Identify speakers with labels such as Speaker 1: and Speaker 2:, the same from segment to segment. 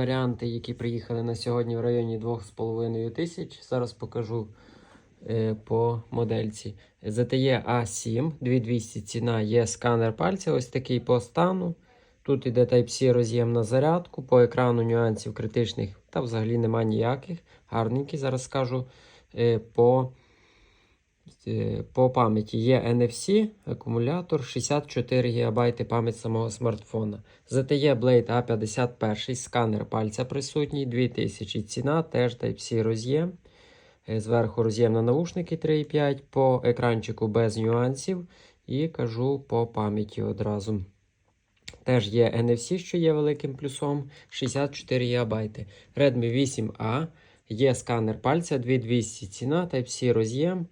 Speaker 1: Варіанти, які приїхали на сьогодні в районі 2,5 тисяч. Зараз покажу е, по модельці. ZTE A7 2200 ціна є сканер пальця. Ось такий по стану. Тут іде Type-C роз'єм на зарядку. По екрану нюансів критичних та взагалі немає ніяких. Гарненький. Зараз скажу е, по. Е, По пам'яті є NFC, акумулятор, 64 ГБ пам'ять самого смартфона. ZTE Blade A51, сканер пальця присутній, 2000 ціна, теж Type-C роз'єм. Е, Зверху роз'єм на наушники 3,5, по екранчику без нюансів. І кажу по пам'яті одразу. Теж є NFC, що є великим плюсом, 64 ГБ. Redmi 8A, є сканер пальця, 2200 ціна, Type-C роз'єм.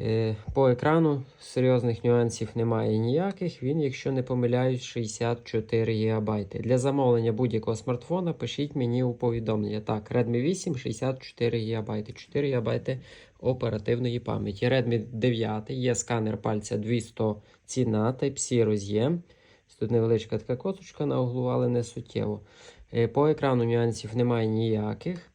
Speaker 1: Е, По екрану серйозних нюансів немає ніяких. Він, якщо не помиляюсь, 64 ГБ. Для замовлення будь-якого смартфона пишіть мені у повідомлення. Так, Redmi 8 64 ГБ, 4 ГБ оперативної пам'яті. Redmi 9 є сканер пальця 200 ціна, Type-C роз'єм. Тут невеличка така косочка на углу, але не суттєво. Е, По екрану нюансів немає ніяких.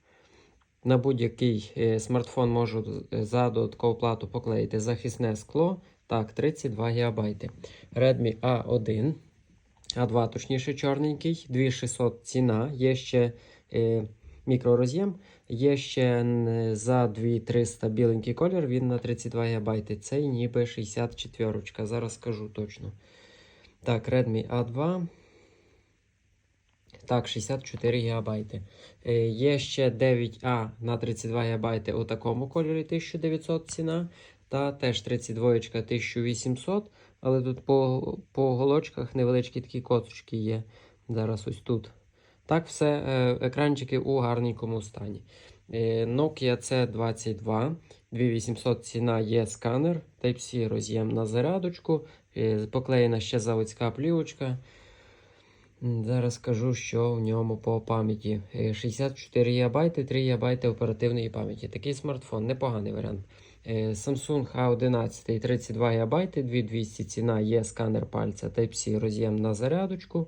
Speaker 1: На будь-який е, смартфон можу за додаткову плату поклеїти захисне скло. Так, 32 ГБ. Redmi A1, A2, точніше, чорненький, 2600 ціна. Є ще е, мікророз'єм, є ще за 2300 біленький колір, він на 32 ГБ. Цей ніби 64. Зараз скажу точно. Так, Redmi A2. Так, 64 ГБ. Е, Є ще 9А на 32 ГБ у такому кольорі 1900 ціна. Та теж 32 1800. Але тут по, по оголочках невеличкі такі косочки є. Зараз ось тут. Так, все, е, екранчики у гарненькому стані. Е, Nokia C22. 2800 ціна є сканер. Type-C роз'єм на зарядочку. Поклеєна ще заводська плівочка. Зараз скажу, що в ньому по пам'яті. Е, 64 ГБ, 3 ГБ оперативної пам'яті. Такий смартфон, непоганий варіант. Е, Samsung A11 32 ГБ, 2200 ціна є сканер пальця Type-C роз'єм на зарядочку.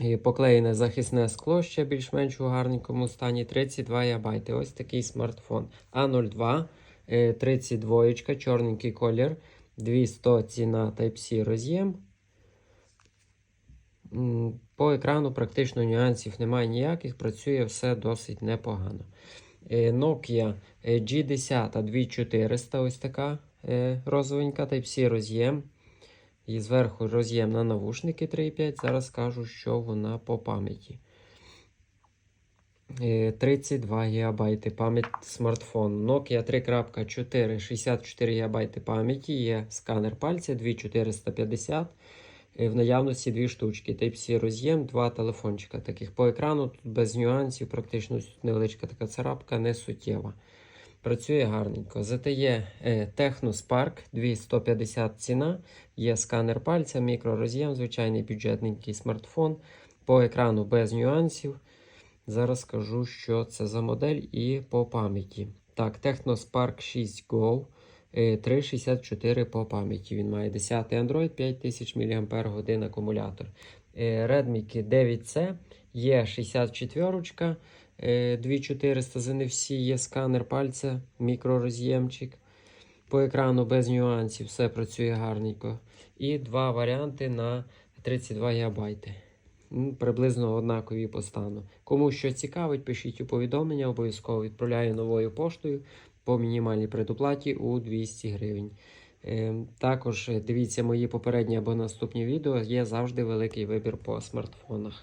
Speaker 1: Е, Поклеєне захисне скло ще більш-менш у гарненькому стані 32 ГБ. Ось такий смартфон. А02 е, 32, чорненький колір, 200 ціна Type-C роз'єм. По екрану практично нюансів немає ніяких, працює все досить непогано. Е, Nokia е, G10 2400, ось така е, розовенька Type-C роз'єм. І зверху роз'єм на навушники 3.5. Зараз скажу, що вона по пам'яті. Е, 32 ГБ пам'ять смартфон. Nokia 3.4, 64 ГБ пам'яті. Є сканер пальця 2450. Е, В наявності дві штучки. Type-C роз'єм, два телефончика таких. По екрану тут без нюансів, практично тут невеличка така царапка, не суттєва. Працює гарненько. ZTE е, Techno Spark 2150 ціна. Є сканер пальця, мікророз'єм, звичайний бюджетненький смартфон. По екрану без нюансів. Зараз скажу, що це за модель і по пам'яті. Так, Techno Spark 6 Go. Е, 364 по пам'яті. Він має 10 Android, 5000 мАч акумулятор. Е, Redmi 9C є 64 е, 2400 з NFC, є сканер пальця, мікророз'ємчик. По екрану без нюансів, все працює гарненько. І два варіанти на 32 ГБ. М, Приблизно однакові по стану. Кому що цікавить, пишіть у повідомлення, обов'язково відправляю новою поштою по мінімальній предоплаті у 200 гривень. Е, Також е, дивіться мої попередні або наступні відео, є завжди великий вибір по смартфонах.